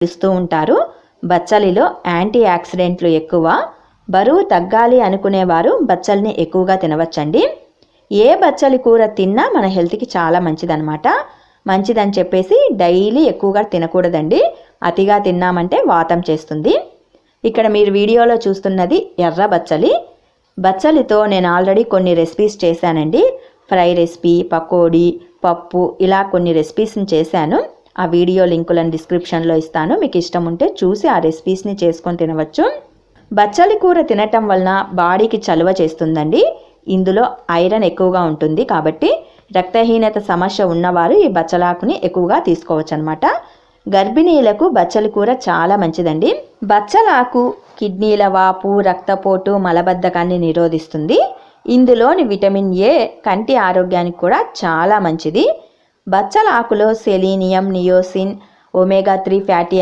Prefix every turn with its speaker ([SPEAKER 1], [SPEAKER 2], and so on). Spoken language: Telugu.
[SPEAKER 1] పిలుస్తూ ఉంటారు. బచ్చలిలో యాంటీ యాక్సిడెంట్లు ఎక్కువ. బరువు తగ్గాలి అనుకునేవారు బచ్చల్ని ఎక్కువగా తినవచ్చండి. ఏ బచ్చలి కూర తిన్నా మన హెల్త్కి చాలా మంచిదన్నమాట. మంచిదని చెప్పేసి డైలీ ఎక్కువగా తినకూడదండి. అతిగా తిన్నామంటే వాతం చేస్తుంది. ఇక్కడ మీరు వీడియోలో చూస్తున్నది ఎర్ర బచ్చలి. బచ్చలితో నేను ఆల్రెడీ కొన్ని రెసిపీస్ చేశానండి. ఫ్రై రెసిపీ పకోడీ పప్పు ఇలా కొన్ని రెసిపీస్ని చేశాను. ఆ వీడియో లింకులను డిస్క్రిప్షన్లో ఇస్తాను. మీకు ఇష్టం ఉంటే చూసి ఆ రెసిపీస్ని చేసుకొని తినవచ్చు. బచ్చలి కూర తినటం వలన బాడీకి చలువ చేస్తుందండి. ఇందులో ఐరన్ ఎక్కువగా ఉంటుంది కాబట్టి రక్తహీనత సమస్య ఉన్నవారు ఈ బచ్చలాకుని ఎక్కువగా తీసుకోవచ్చు అనమాట గర్భిణీలకు బచ్చలి కూర చాలా మంచిదండి. బచ్చలాకు కిడ్నీల వాపు రక్తపోటు మలబద్ధకాన్ని నిరోధిస్తుంది. ఇందులోని విటమిన్ ఏ కంటి ఆరోగ్యానికి కూడా చాలా మంచిది. బచ్చల ఆకులో selenium niacin omega three fatty